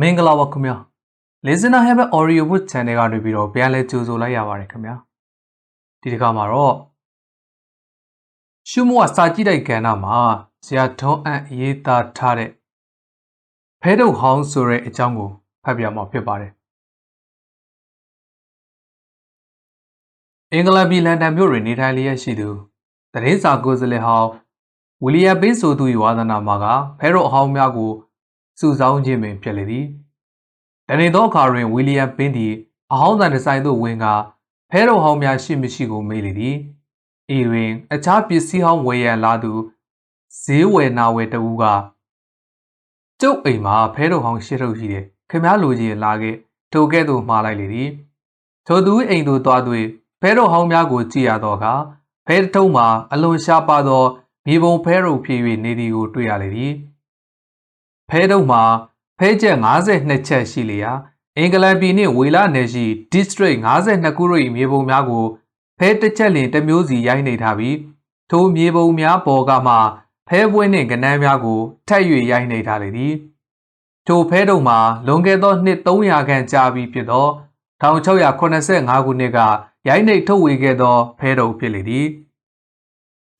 မင်္ဂလာပါခင်ဗျာ Listener Have Audio Book Channel ကနေပြီးတော့ပြန်လဲကြိုဆိုလိုက်ရပါတယ်ခင်ဗျာဒီတစ်ခါမှာတော့ရှုမောစာကြည့်တဲ့ကဏ္ဍမှာဇာထွန်းအပ်ရေးသားထားတဲ့ဖဲတုတ်ဟောင်းဆိုတဲ့အကြောင်းကိုဖတ်ပြမှာဖြစ်ပါတယ်အင်္ဂလန်ပြည်လန်ဒန်မြို့တွင်နေထိုင်လျက်ရှိသူတရင်စာကိုယ်စားလှယ်ဟောင်းဝီလီယံပေးဆိုသူ၏ဝါသနာမှာကဖဲတုတ်အဟောင်းများကို စုဆောင်းခြင်းပင်ဖြစ်လေသည်။တနေ့သောအခါတွင်ဝီလီယံပင်းသည်အဟောင်းဆိုင်တစ်ဆိုင်သို့ဝင်ကဖဲတော်ဟောင်းများရှိမရှိကိုမေးလေသည်။ဤတွင်အခြားပစ္စည်းဟောင်းဝယ်ရန်လာသူဈေးဝယ်နာဝယ်တဦးကကျုပ်အိမ်မှာဖဲတော်ဟောင်းရှိထုတ်ရှိတယ်။ခင်ဗျားလိုချင်လာခဲ့ထိုကဲ့သို့မှားလိုက်လေသည်။ထိုသူအိမ်သို့သွားသွေးဖဲတော်ဟောင်းများကိုကြည့်ရသောအခါဖဲထုံးမှာအလွန်ရှားပါသောမြေပုံဖဲတော်ဖြစ်၍နေသည်ကိုတွေ့ရလေသည်။ ဖဲတုံးမှာဖဲချက်52ချက်ရှိလျာအင်္ဂလန်ပြည်နှင့်ဝေလာနယ်ရှိ district 52ခုတို့၏မြေပုံများကိုဖဲတစ်ချက်လင်တစ်မျိုးစီရိုက်နေထားပြီးထိုမြေပုံများပေါ်ကမှဖဲပွဲနှင့်ကနန်းများကိုထပ်၍ရိုက်နေထားလေသည်ထိုဖဲတုံမှာလွန်ခဲ့သောနှစ်300ခန့်ကြာပြီးဖြစ်သော1685ခုနှစ်ကရိုက်နေထုတ်ဝေခဲ့သောဖဲတုံဖြစ်လေသည်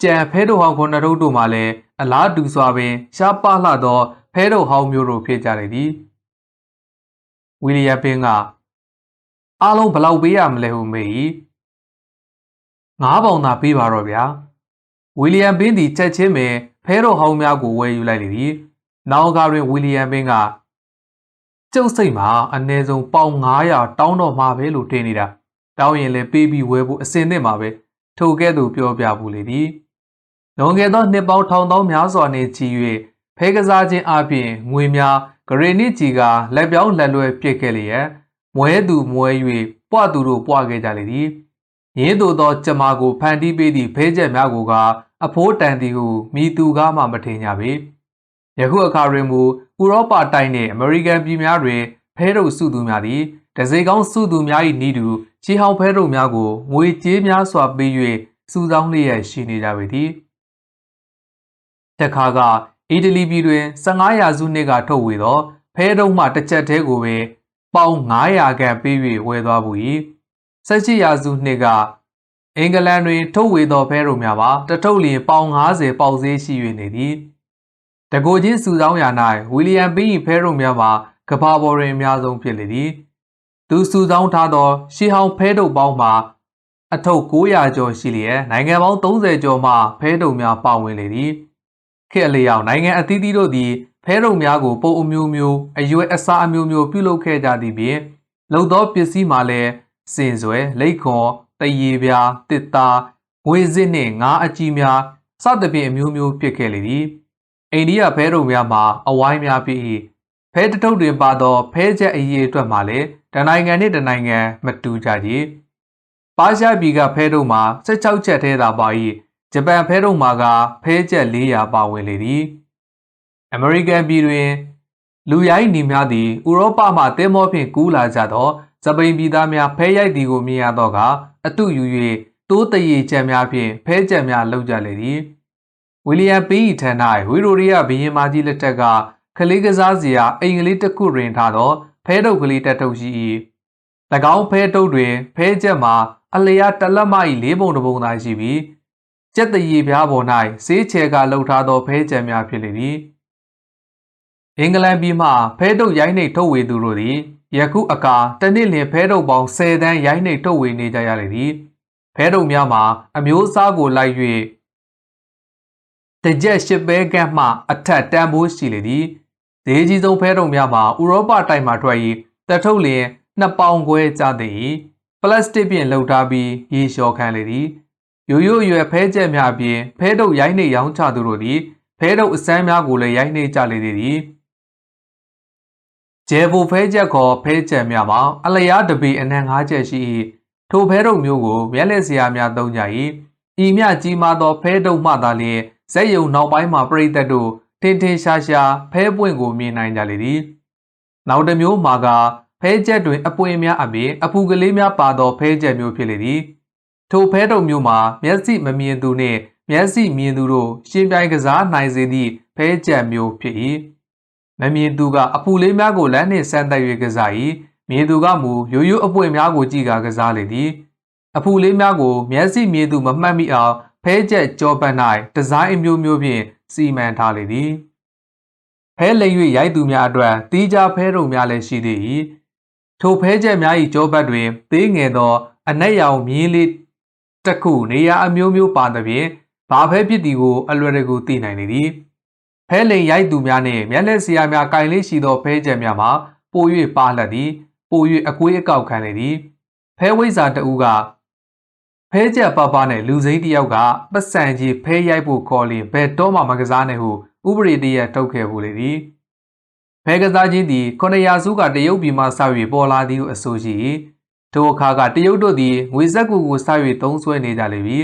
ကြံဖဲတုံဟောင်းခုနှစ်ထုပ်တို့မှလည်းအလားတူစွာပင်ရှားပါလှသော ဖဲတို့ဟောင်းမျိုးတို့ဖြစ်ကြလေသည်ဝီလီယံပင်ကအားလုံးဘယ်လောက်ပေးရမလဲဟုမေး၏ငါးပေါင်သာပေးပါတော့ဗျာဝီလီယံပင်သည်ချက်ချင်းပင်ဖဲတို့ဟောင်းများကိုဝယ်ယူလိုက်လေသည်နောက်ကားတွင်ဝီလီယံပင်ကကျုပ်စိတ်မှာအနည်းဆုံးပေါင်900တောင်းတော့မှာပဲလို့ထင်နေတာတောင်းရင်လည်းပေးပြီးဝယ်ဖို့အစင်သင့်မှာပဲထိုကဲ့သို့ပြောပြပူလေသည်လွန်ခဲ့သောနှစ်ပေါင်းထောင်သောများစွာနှင့်ချီ၍ ဖဲကစားခြင်းအပြင်ငွေများဂရေနစ်ကြီးကလက်ပြောင်းလက်လွဲပြစ်ခဲ့လျက်မွဲသူမွဲ၍ပွားသူတို့ပွားခဲ့ကြလေသည်ရင်းသို့သောကျမကိုဖန်တီးပေးသည့်ဖဲချက်များကိုကအဖိုးတန်သည်ဟုမိသူကားမှမထင်ကြပေယခုအခါတွင်မူဥရောပတိုင်းနှင့်အမေရိကန်ပြည်များတွင်ဖဲတို့စုသူများသည်တစေကောင်းစုသူများ၏နီးတူချီဟောင်ဖဲတို့များကိုငွေကြေးများစွာပေး၍စုဆောင်းလျက်ရှိနေကြပေသည်တခါက အီတလီပြည်တွင်15ရာစုနှစ်ကထုတ်ဝေသောဖဲတုံးမှတစ်ချက်သေးကိုပင်ပေါင်900ခန့်ပေး၍ဝယ်သွားဘူး၏18ရာစုနှစ်ကအင်္ဂလန်တွင် ထုတ်ဝေသောဖဲတုံးများပါတထုတ်လျင်ပေါင်90ပေါက်ဈေးရှိ၍နေသည်တကိုချင်းစုဆောင်းရာ၌ဝီလီယံပင်း၏ဖဲတုံးများမှာကဘာပေါ်တွင်အများဆုံးဖြစ်လေသည်သူစုဆောင်းထားသော ရှီဟောင်ဖဲတုံးပေါင်းမှာအထုပ်900ကျော်ရှိလျက်နိုင်ငံပေါင်း30ကျော်မှဖဲတုံများပါဝင်လေသည် ခေတ်အလျောက်နိုင်ငံအသီးသီးတို့သည်ဖဲတုံများကိုပုံအမျိုးမျိုးအရွယ်အစားအမျိုးမျိုးပြုလုပ်ခဲ့ကြသည်ဖြင့်လုံသောပစ္စည်းမှလည်းစင်စွဲလိတ်ခွန်တရေပြားတစ်သားငွေစစ်နှင့်ငါးအကြီးများစသဖြင့်အမျိုးမျိုးဖြစ်ခဲ့လေသည်အိန္ဒိယဖဲတုံများမှာအဝိုင်းများဖြစ်၏ဖဲတထုပ်တွင်ပါသောဖဲချက်အရေးအတွက်မှလည်းတနိုင်ငံနှင့်တနိုင်ငံမတူကြကြပါရှားပြည်ကဖဲတုံမှာ16ချက်ထဲသာပါ၏ ဂျပန်ဖဲတုံမာကဖဲကျက်400ပါဝင်လေသည်အမေရိကန်ပြည်တွင် လူရိုင်းနေများသည်ဥရောပမှသင်္ဘောဖြင့်ကူးလာကြသောစပိန်ပြည်သားများဖဲရိုက်သည်ကိုမြင်ရတော့ကအတုယူ၍တိုးတရေချက်များဖြင့်ဖဲချက်များလှုပ်ကြလေသည်ဝီလီယံပီထံ၌ဝီရိုရီယာဘီရင်မာကြီးလက်ထက်ကကလေးကစားစရာအိမ်ကလေးတစ်ခုတွင်ထားသောဖဲတုပ်ကလေးတက်ထုပ်ရှိ၏၎င်းဖဲတုပ်တွင်ဖဲချက်မှာအလျားတလက်မ၏လေးပုံတစ်ပုံသာရှိပြီး ကြက်တရီပြားပေါ်၌ဆေးချဲကလှုပ်ထားသောဖဲကြံများဖြစ်လေသည်အင်္ဂလန်ပြည်မှဖဲတုပ်ရိုင်းနှိပ်ထုတ်ဝေသူတို့သည်ယခုအခါတနစ်လင်ဖဲတုပ်ပေါင်း10တန်းရိုင်းနှိပ်ထုတ်ဝေနေကြရလေသည်ဖဲတုပ်များမှာအမျိုးအစားကိုလိုက်၍တကြက်ရှစ်ပဲကန့်မှအထက်တန်ဖိုးရှိလေသည်ဈေးကြီးဆုံးဖဲတုပ်များမှာဥရောပတိုက်မှထွက်၍တထုတ်လျင်နှစ်ပေါင်ခွဲကျသည်ပလတ်စတစ်ဖြင့်လှုပ်ထားပြီးရေလျှော်ခံလေသည် ရိုးရိုးရွယ်ဖဲချက်များအပြင်ဖဲတုပ်ရိုင်းနှိပ်ရောင်းချသူတို့သည်ဖဲတုပ်အစမ်းများကိုလည်းရိုင်းနှိပ်ကြလေသည်ဂျေဘိုဖဲချက်ခေါ်ဖဲချက်များမှာအလျားတပေအနံငါးချက်ရှိ၏ထိုဖဲတုပ်မျိုးကိုမျက်လက်စရာများသုံးကြ၏ဤမြကြီးမားသောဖဲတုပ်မှသာလျှင်ဇက်ယုံနောက်ပိုင်းမှာပြိသက်တို့ထင်ထင်ရှားရှားဖဲပွင့်ကိုမြင်နိုင်ကြလေသည်နောက်တစ်မျိုးမှာကဖဲချက်တွင်အပွင့်များအပြင်အဖူကလေးများပါသောဖဲချက်မျိုးဖြစ်လေသည် ထိုဖဲတုံမျိုးမှာမျက်စိမမြင်သူနှင့်မျက်စိမြင်သူတို့ရှင်ပြိုင်ကစားနိုင်စေသည့်ဖဲကြံမျိုးဖြစ်၏မမြင်သူကအပူလေးများကိုလမ်းနှင့်ဆန်းသက်၍ကစား၏မြင်သူကမူရိုးရိုးအပွင့်များကိုကြည့်ကာကစားလေသည်အပူလေးများကိုမျက်စိမြင်သူမမှတ်မိအောင်ဖဲချက်ကြောပတ်၌ဒီဇိုင်းအမျိုးမျိုးဖြင့်စီမံထားလေသည်ဖဲလိမ်၍ရိုက်သူများအတွက်တီးကြဖဲတုံများလည်းရှိသေး၏ထိုဖဲချက်များ၏ကြောပတ်တွင်သေးငယ်သောအနက်ရောင်မြင်းလေး တစ်ခုနေရာအမျိုးမျိုးပါသဖြင့်ဘာဖဲဖြစ်သည်ကိုအလွယ်တကူသိနိုင်လေသည်ဖဲလိမ်ရိုက်သူများနှင့်မျက်လက်စရာများကင်လေးရှိသောဖဲချက်များမှာပို၍ပါလှသည်ပို၍အကွေးအကောက်ခံလေသည်ဖဲဝိဇ္ဇာတဦးကဖဲချက်ပပနဲ့လူစိမ်းတယောက်ကပတ်စံကြီးဖဲရိုက်ဖို့ခေါ်လင်ဘယ်တော့မှမကစားနိုင်ဟုဥပဒေတရက်ထုတ်ခဲ့ဘူးလေသည်ဖဲကစားခြင်းသည်ခொနရာစုကတရုတ်ပြည်မှစ၍ပေါ်လာသည်ဟုအဆိုရှိ ထိုအခါကတရုတ်တို့သည်ငွေစက်ကူကိုစ၍သုံးစွဲနေကြလေပြီ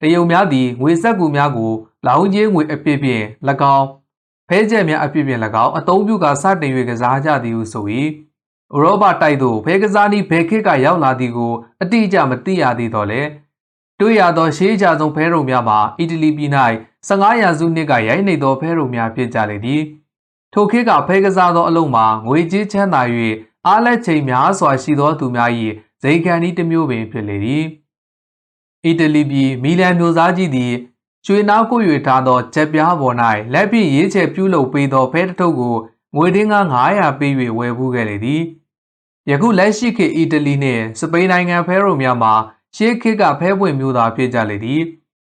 တရုတ်များသည်ငွေစက်ကူများကိုလောင်ကြီးငွေအပြည့်ဖြင့်၎င်းဖဲချက်များအပြည့်ဖြင့်၎င်းအသုံးပြုကာစတင်၍ကစားကြသည်ဟုဆို၏ဥရောပတိုက်သို့ဖဲကစားနည်းဘယ်ခေတ်ကရောက်လာသည်ကိုအတိအကျမသိရသေးတော့လေတွေ့ရသောရှေးကြဆုံးဖဲရုံများမှာအီတလီပြည်၌15ရာစုနှစ်ကရိုက်နေသောဖဲရုံများဖြစ်ကြလေသည်ထိုခေတ်ကဖဲကစားသောအလုံးမှာငွေကြေးချမ်းသာ၍ အားလက်ချိန်များစွာရှိသောသူများ၏ဇိမ်ခံဤတစ်မျိုးပင်ဖြစ်လေသည်အီတလီပြည်မီလန်မျိုးသားကြီးသည်ကျွေနာကို၍ထားသောချက်ပြားပေါ်၌လက်ဖြင့်ရေးချယ်ပြုလုပ်ပေးသောဖဲတစ်ထုပ်ကိုငွေတင်းက900ပေး၍ဝယ်ဖူးခဲ့လေသည်ယခုလက်ရှိခေတ်အီတလီနှင့်စပိန်နိုင်ငံဖဲရုံများမှာရှေးခေတ်ကဖဲပွင့်မျိုးသားဖြစ်ကြလေသည်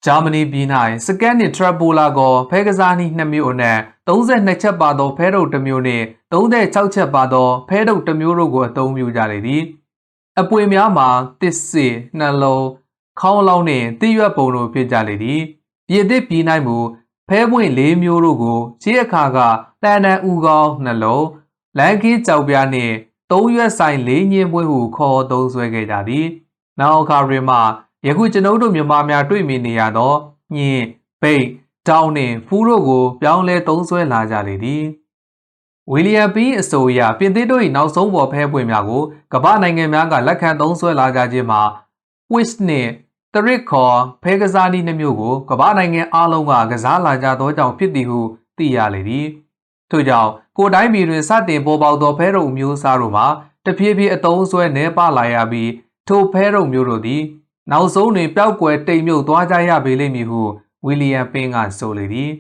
ဂျာမနီပြည်၌စကန်နှင့်ထရပိုလာကောဖဲကစားနည်း2မျိုးအနက်32ချက်ပါသောဖဲတုပ်တစ်မျိုးနှင့်36ချက်ပါသောဖဲတုပ်တစ်မျိုးတို့ကိုအသုံးပြုကြလေသည်အပွေများမှာတစ်စေနှလုံးခေါင်းလောင်းနှင့်တိရွက်ပုံတို့ဖြစ်ကြလေသည်ပြည်သစ်ပြည်၌မူဖဲပွင့်၄မျိုးတို့ကိုရှေးအခါကတန်တန်ဥကောင်းနှလုံးလန်ကီးကြောက်ပြားနှင့်သုံးရွက်ဆိုင်လေးညင်းပွဲဟုခေါ်သုံးဆွဲခဲ့ကြသည်နောက်အခါတွင်မှ ယခုကျွန်ုပ်တို့မြန်မာများတွေ့မြင်နေရသောညင်းဘိတ်တောင်းနှင့်ဖူးတို့ကို ပြောင်းလဲသုံးဆွဲလာကြလေသည်ဝီလီယံပီအဆိုအရပြင်သစ်တို့၏နောက်ဆုံးပေါ်ဖဲပွင့်များကိုကမ္ဘာနိုင်ငံများကလက်ခံသုံးဆွဲလာကြခြင်းမှာ Wish နှင့်တရစ်ခေါ်ဖဲကစားနည်းနှမျိုးကိုကမ္ဘာနိုင်ငံအလုံးကကစားလာကြသောကြောင့်ဖြစ်သည်ဟုသိရလေသည်ထို့ကြောင့်ကိုတိုင်းပြည်တွင်စတင်ပေါ်ပေါက်သောဖဲရုံမျိုးစားတို့မှာတဖြည်းဖြည်းအတုံးဆွဲနှဲပလာရပြီးထိုဖဲရုံမျိုးတို့သည် နောက်ဆုံးတွင်ပျောက်ကွယ်တိမ်မြုပ်သွားကြရပေလိမ့်မည်ဟုဝီလီယံပင်းကဆိုလေသည်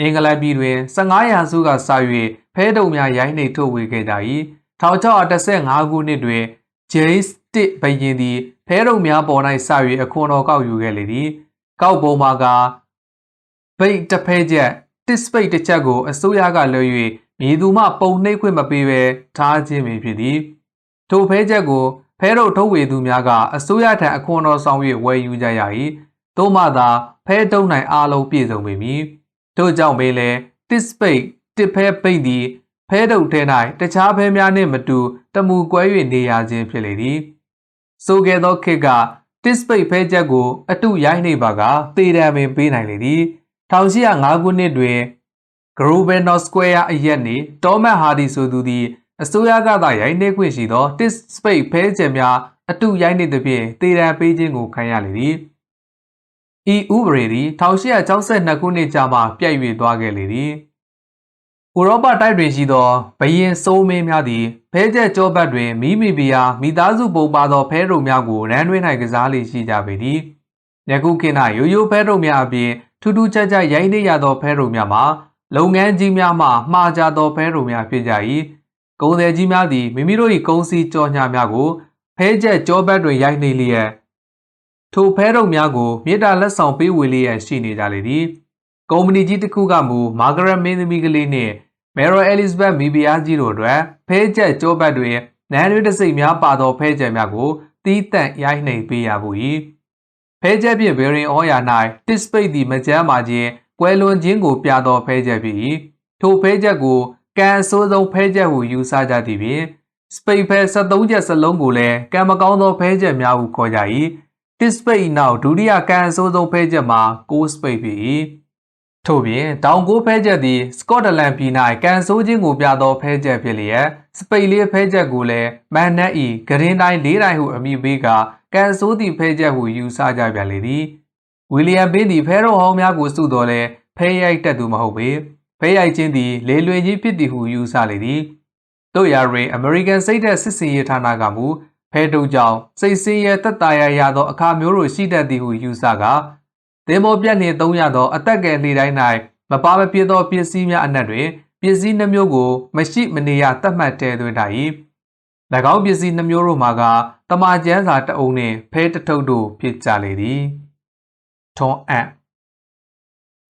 အင်္ဂလန်ပြည်တွင်15ရာစုကစ၍ဖဲတုံများရိုင်းနှိပ်ထုတ်ဝေခဲ့ကြ၏1615ခုနှစ်တွင် James တစ်ဘရင်သည်ဖဲတုံများပေါ်၌စ၍အခွန်တော်ကောက်ယူခဲ့လေသည်ကောက်ပုံမှာကဗိတ်တစ်ဖဲချက်တစ်စပိတ်တစ်ချက်ကိုအစိုးရကလွှဲ၍မြေသူမှပုံနှိပ်ခွင့်မပေးဘဲထားခြင်းပင်ဖြစ်သည်ထိုဖဲချက်ကို ဖဲတို့ထုတ်ဝေသူများကအစိုးရထံအခွန်တော်ဆောင်၍ဝယ်ယူကြရ၏သို့မှသာဖဲတုံးနိုင်အားလုံးပြည့်စုံပေမည်ထို့ကြောင့်ပင်လည်းတစ်စပိတ်တစ်ဖဲပိတ်သည်ဖဲတုပ်ထဲ၌တခြားဖဲများနှင့်မတူတမူကွဲ၍နေရခြင်းဖြစ်လေသည်ဆိုခဲ့သောခေတ်ကတစ်စပိတ်ဖဲချက်ကို အတုရိုက်နှိပ်ပါကတေတံပင်ပေးနိုင်လေသည်1805ခုနှစ်တွင် Grosvenor Square အရက်နှင့် Thomas Hardy ဆိုသူသည် အစိုးရကသာရိုင်းနှိပ်ခွင့်ရှိသော တစ်စပိတ်ဖဲချက်များအတုရိုက်နှိပ်သဖြင့်တေတံပေးခြင်းကိုခံရလေသည်ဤဥပဒေသည်1862ခုနှစ်ကြာမှပြတ်၍သွားခဲ့လေသည်ဥရောပတိုက်တွင်ရှိသောဘရင်စိုးမင်းများသည်ဖဲကျက်ကြောဘတ်တွင်မိမိဘီယာမိသားစုပုံပါသောဖဲရုံများကိုရန်တွင်း၌ကစားလေရှိကြပေသည်ယခုခေတ်၌ရိုးရိုးဖဲရုံများအပြင်ထူးထူးခြားခြားရိုင်းနှိရသောဖဲရုံများမှာလုပ်ငန်းကြီးများမှမှားကြသောဖဲရုံများဖြစ်ကြ၏ ကုန်သည်ကြီးများသည်မိမိတို့၏ကုန်စည်ကြော်ညာများကိုဖဲကျက်ကြောဘတ်တွင်ရိုက်နှိလျက်ထိုဖဲရုံများကိုမြေတာလက်ဆောင်ပေးဝေလျက်ရှိနေကြလေသည်ကုမ္ပဏီကြီးတစ်ခုကမူမာဂရက်မင်းသမီးကလေးနှင့်မယ်ရိုအဲလစ်ဘတ်မီဘီယာကြီးတို့အတွက်ဖဲကျက်ကြောဘတ်တွင်နန်းရွေးတစိမ့်များပါသောဖဲကျက်များကိုတီးတန့်ရိုက်နှိပ်ပေးရဘူး၏ဖဲကျက်ဖြင့်ဗေရင်ဩယာ၌တစ်စပိတ်သည်မကြမ်းမာခြင်းကွဲလွန်ခြင်းကိုပြသောဖဲကျက်ဖြစ်၏ထိုဖဲကျက်ကို ကံအဆိုးဆုံးဖဲကျက်ဟုယူဆကြသည်ဖြင့်စပိတ်ဖဲ73ချက်စလုံးကိုလည်းကံမကောင်းသောဖဲကျက်များဟုခေါ်ကြ၏တစ်စပိတ်နောက်ဒုတိယကန်အဆိုးဆုံးဖဲချက်မှာ6စပိတ်ဖြစ်၏ထို့ပြင်တောင်ကိုဖဲချက်သည်စကော့တလန်ပြည်၌ကန်ဆိုးခြင်းကိုပြသောဖဲချက်ဖြစ်လျက်စပိတ်လေးဖဲချက်ကိုလည်းမန်နက်၏ဂရင်းတိုင်းလေးတိုင်းဟုအမည်ပေးကကန်ဆိုးသည့်ဖဲချက်ဟုယူဆကြပြန်လေသည်ဝီလီယံဘင်းသည်ဖဲတော်ဟောင်းများကိုစုတော်လဲဖဲရိုက်တက်သူမဟုတ်ပေ ဖဲရိုက်ခြင်းသည်လေလွင်ကြီးဖြစ်သည်ဟုယူဆလေသည်တို့ရာတွင်အမေရိကန်စိတ်သက်စစ်စင်ရေးဌာနကမူဖဲတုံကြောင့်စိတ်ဆင်းရဲတက်တာရရသောအခါမျိုးတို့ရှိတတ်သည်ဟုယူဆကာသင်္ဘောပြက်နှင့်သုံးရသောအသက်ကယ်လှေတိုင်း၌မပါမပြသောပစ္စည်းများအနက်တွင်ပစ္စည်းနှမျိုးကိုမရှိမနေရသတ်မှတ်တဲသွင်းထား၏၎င်းပစ္စည်းနှမျိုးတို့မှာကတမာကျန်းစာတအုံနှင့်ဖဲတထုပ်တို့ဖြစ်ကြလေသည်ထွန်အပ်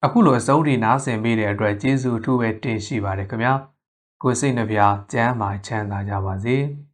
အခုလိုအစုံဒီနားဆင်ပေးတဲ့အတွက်ကျေးဇူးအထူးပဲတင်ရှိပါတယ်ခင်ဗျာကိုယ်စိတ်နှပြကျမ်းမာချမ်းသာကြပါစေ။